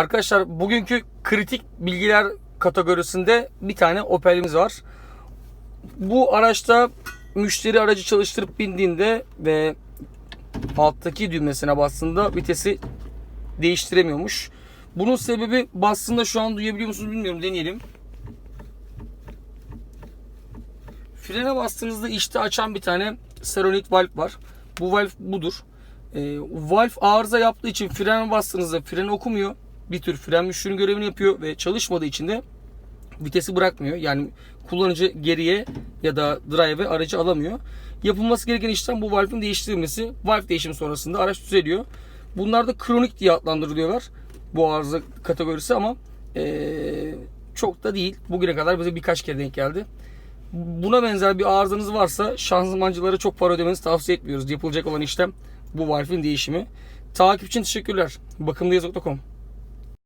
Arkadaşlar bugünkü kritik bilgiler kategorisinde bir tane Opel'imiz var. Bu araçta müşteri aracı çalıştırıp bindiğinde ve alttaki düğmesine bastığında vitesi değiştiremiyormuş. Bunun sebebi bastığında şu an duyabiliyor musunuz bilmiyorum deneyelim. Frene bastığınızda işte açan bir tane Seronit valve var. Bu valve budur. Ee, valve arıza yaptığı için frene bastığınızda freni okumuyor. Bir tür fren müşürün görevini yapıyor ve çalışmadığı için de vitesi bırakmıyor. Yani kullanıcı geriye ya da drive'e aracı alamıyor. Yapılması gereken işlem bu valve'in değiştirilmesi. Valve değişimi sonrasında araç düzeliyor. Bunlar da kronik diye adlandırılıyorlar. Bu arıza kategorisi ama ee, çok da değil. Bugüne kadar bize birkaç kere denk geldi. Buna benzer bir arızanız varsa şanzımancılara çok para ödemenizi tavsiye etmiyoruz. Yapılacak olan işlem bu valve'in değişimi. Takip için teşekkürler. Bakımdayız.com